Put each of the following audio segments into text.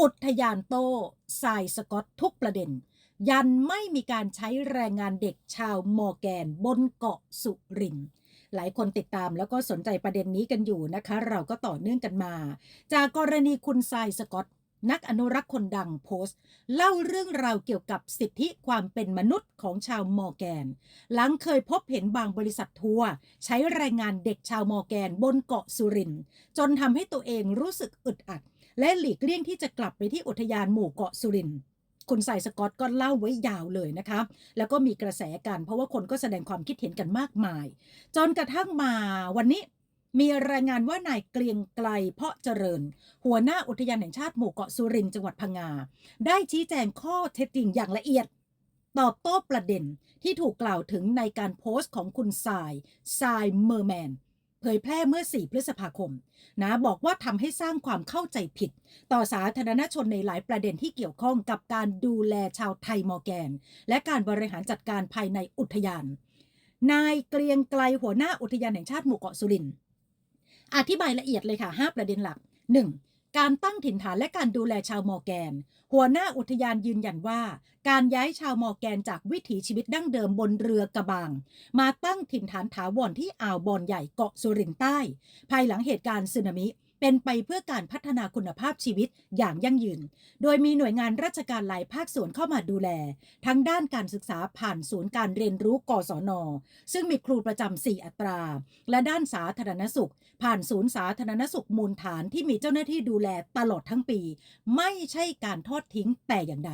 อุทยานโต้ทรายสกอตทุกประเด็น ยันไม่มีการใช้แรงงานเด็กชาวมอร์แกนบนเกาะสุรินทร์หลายคนติดตามแล้วก็สนใจประเด็นนี้กันอยู่นะคะ เราก็ต่อเนื่องกันมา จากกรณีคุณทรายสกอตนักอนุรักษ์คนดังโพสต์ เล่าเรื่องราวเกี่ยวกับสิทธิความเป็นมนุษย์ของชาวมอร์แกน หลังเคยพบเห็นบางบริษัททัวร์ใช้แรงงานเด็กชาวมอร์แกนบนเกาะสุรินทร์จนทำให้ตัวเองรู้สึกอึดอัด และหลีกเลี่ยงที่จะกลับไปที่อุทยานหมู่เกาะสุรินทร์คุณสายสกอตก็เล่าไว้ยาวเลยนะคะ แล้วก็มีกระแสกันเพราะว่าคนก็แสดงความคิดเห็นกันมากมาย จนกระทั่งมาวันนี้มีรายงานว่านายเกรียงไกลเพาะเจริญ หัวหน้าอุทยานแห่งชาติหมู่เกาะสุรินทร์จังหวัดพังงา ได้ชี้แจงข้อเท็จจริงอย่างละเอียด ตอบโต้ประเด็นที่ถูกกล่าวถึงในการโพสต์ของคุณทรายทรายเมอร์แมน เผยแพร่เมื่อ 4 พฤษภาคม นะบอกว่าทำให้สร้างความเข้าใจผิด ต่อสาธารณชนในหลายประเด็นที่เกี่ยวข้องกับการดูแลชาวไทยมอแกน และการบริหารจัดการภายในอุทยาน นายเกรียงไกลหัวหน้าอุทยานแห่งชาติหมู่เกาะสุรินทร์อธิบายละเอียดเลยค่ะ 5 ประเด็นหลัก 1. การตั้งถิ่นฐานและการดูแลชาวมอร์แกน หัวหน้าอุทยานยืนยันว่า การย้ายชาวมอร์แกนจากวิถีชีวิตดั้งเดิมบนเรือกระบาง มาตั้งถิ่นฐานถาวรที่อ่าวบอนใหญ่เกาะสุรินใต้ ภายหลังเหตุการณ์สึนามิ เป็นไปเพื่อการพัฒนาคุณภาพชีวิตอย่างยั่งยืน โดยมีหน่วยงานราชการหลายภาคส่วนเข้ามาดูแล ทั้งด้านการศึกษาผ่านศูนย์การเรียนรู้กศน ซึ่งมีครูประจำ4อัตรา และด้านสาธารณสุข ผ่านศูนย์สาธารณสุขมูลฐานที่มีเจ้าหน้าที่ดูแลตลอดทั้งปี ไม่ใช่การทอดทิ้งแต่อย่างใด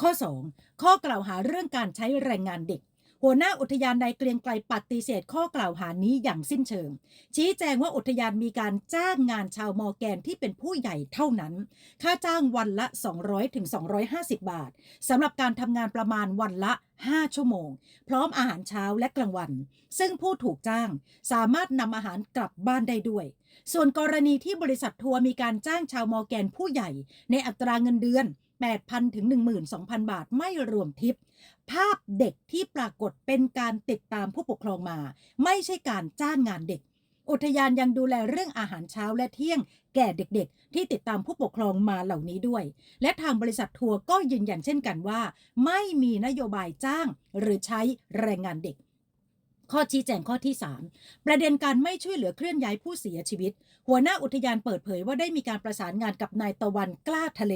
ข้อ 2 ข้อกล่าวหาเรื่องการใช้แรงงานเด็ก หัวหน้าอุทยานใดเกรียงไกลปฏิเสธข้อกล่าวหานี้อย่างสิ้นเชิง ชี้แจงว่าอุทยานมีการจ้างงานชาวมอแกนที่เป็นผู้ใหญ่เท่านั้น ค่าจ้างวันละ 200ถึง250 บาทสำหรับการทำงานประมาณวันละ 5 ชั่วโมง พร้อมอาหารเช้าและกลางวัน ซึ่งผู้ถูกจ้างสามารถนำอาหารกลับบ้านได้ด้วย ส่วนกรณีที่บริษัททัวร์มีการจ้างชาวมอแกนผู้ใหญ่ ในอัตราเงินเดือน8,000 ถึง 12,000 บาทไม่รวมทิป ภาพเด็กที่ปรากฏเป็นการติดตามผู้ปกครองมา ไม่ใช่การจ้างงานเด็ก อุทยานยังดูแลเรื่องอาหารเช้าและเที่ยง แก่เด็กๆ ที่ติดตามผู้ปกครองมาเหล่านี้ด้วย และทางบริษัททัวร์ก็ยืนยันเช่นกันว่า ไม่มีนโยบายจ้างหรือใช้แรงงานเด็ก ข้อชี้แจงข้อที่ 3 ประเด็นการไม่ช่วยเหลือเคลื่อนย้ายผู้เสียชีวิต หัวหน้าอุทยานเปิดเผยว่าได้มีการประสานงานกับนายตะวันกล้าทะเล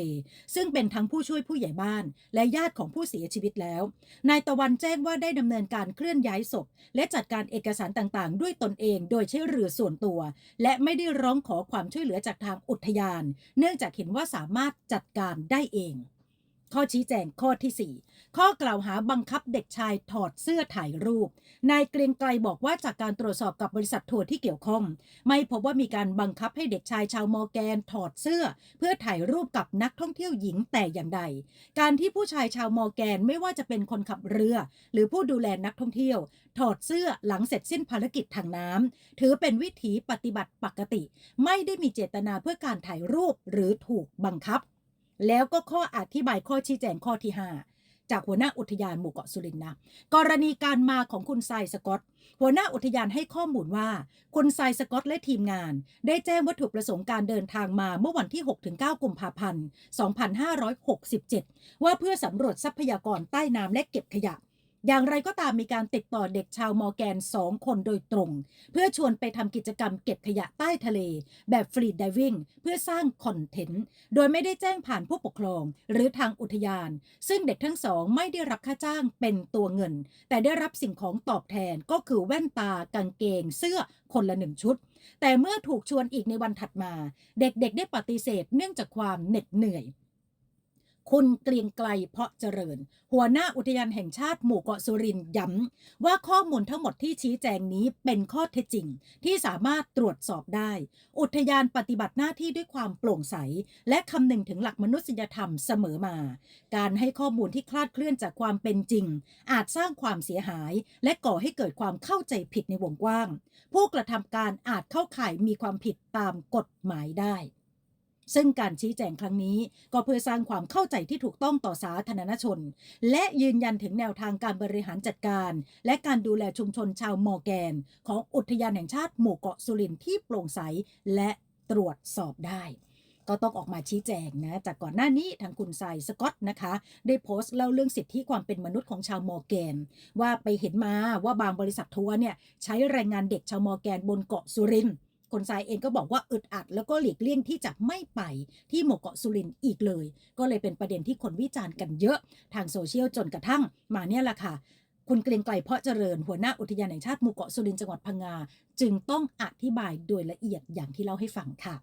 ซึ่งเป็นทั้งผู้ช่วยผู้ใหญ่บ้าน และญาติของผู้เสียชีวิตแล้ว นายตะวันแจ้งว่าได้ดำเนินการเคลื่อนย้ายศพ และจัดการเอกสารต่างๆ ด้วยตนเองโดยใช้เรือส่วนตัว และไม่ได้ร้องขอความช่วยเหลือจากทางอุทยาน เนื่องจากเห็นว่าสามารถจัดการได้เอง ข้อชี้แจงข้อที่ 4 ข้อกล่าวหาบังคับเด็กชายถอดเสื้อถ่ายรูป นายเกรียงไกรบอกว่าจากการตรวจสอบกับบริษัททัวร์ที่เกี่ยวข้อง ไม่พบว่ามีการบังคับให้เด็กชายชาวมอร์แกนถอดเสื้อ เพื่อถ่ายรูปกับนักท่องเที่ยวหญิงแต่อย่างใด การที่ผู้ชายชาวมอร์แกนไม่ว่าจะเป็นคนขับเรือ หรือผู้ดูแลนักท่องเที่ยว ถอดเสื้อหลังเสร็จสิ้นภารกิจทางน้ำถือเป็นวิถีปฏิบัติปกติ ไม่ได้มีเจตนาเพื่อการถ่ายรูปหรือถูกบังคับ แล้วก็ข้ออธิบายข้อชี้แจงข้อที่ 5 จากหัวหน้าอุทยานหมู่เกาะสุรินทร์นะกรณีการมาของคุณไซสกอตหัวหน้าอุทยานให้ข้อมูลว่า คุณไซสกอตและทีมงาน ได้แจ้งวัตถุประสงค์การเดินทางมาเมื่อวันที่ 6-9 กุมภาพันธ์ 2567 ว่าเพื่อสำรวจทรัพยากรใต้น้ำและเก็บขยะ อย่างไรก็ตามมีการติดต่อเด็กชาวมอร์แกน 2 คนโดยตรง เพื่อชวนไปทำกิจกรรมเก็บขยะใต้ทะเล แบบฟรีดิวิ่งเพื่อสร้างคอนเทนต์ โดยไม่ได้แจ้งผ่านผู้ปกครองหรือทางอุทยาน ซึ่งเด็กทั้งสองไม่ได้รับค่าจ้างเป็นตัวเงิน แต่ได้รับสิ่งของตอบแทนก็คือแว่นตากางเกง เสื้อคนละหนึ่งชุด แต่เมื่อถูกชวนอีกในวันถัดมา เด็กๆ ได้ปฏิเสธเนื่องจากความเหน็ดเหนื่อย คุณเกรียงไกลเพาะเจริญ หัวหน้าอุทยานแห่งชาติหมู่เกาะสุรินย้ำว่าข้อมูลทั้งหมดที่ชี้แจงนี้เป็นข้อเท็จจริง ที่สามารถตรวจสอบได้ อุทยานปฏิบัติหน้าที่ด้วยความโปร่งใส และคำนึงถึงหลักมนุษยธรรมเสมอมา การให้ข้อมูลที่คลาดเคลื่อนจากความเป็นจริง อาจสร้างความเสียหาย และก่อให้เกิดความเข้าใจผิดในวงกว้าง ผู้กระทำการอาจเข้าข่ายมีความผิดตามกฎหมายได้ ซึ่งการชี้แจงครั้งนี้ก็เพื่อสร้างความเข้าใจที่ถูกต้องต่อสาธารณชน และยืนยันถึงแนวทางการบริหารจัดการ และการดูแลชุมชนชาวมอร์แกน ของอุทยานแห่งชาติหมู่เกาะสุรินที่โปร่งใสและตรวจสอบได้ก็ต้องออกมาชี้แจงนะ จากก่อนหน้านี้ทางคุณทรสกอตนะคะ ได้โพสต์เล่าเรื่องสิทธิความเป็นมนุษย์ของชาวมอร์แกน ว่าไปเห็นมาว่าบางบริษัททัวร์เนี่ยใช้แรงงานเด็กชาวมอร์แกนบนเกาะสุรินทร์ คนทรายเองก็บอกว่าอึดอัด แล้วก็หลีกเลี่ยงที่จะไม่ไปที่หมู่เกาะสุรินทร์อีกเลย ก็เลยเป็นประเด็นที่คนวิจารณ์กันเยอะทางโซเชียลจนกระทั่งมาเนี่ยแหละค่ะคุณเกรียงไกรเพาะเจริญหัวหน้าอุทยานแห่งชาติหมู่เกาะสุรินทร์จังหวัดพังงา จึงต้องอธิบายโดยละเอียดอย่างที่เล่าให้ฟังค่ะ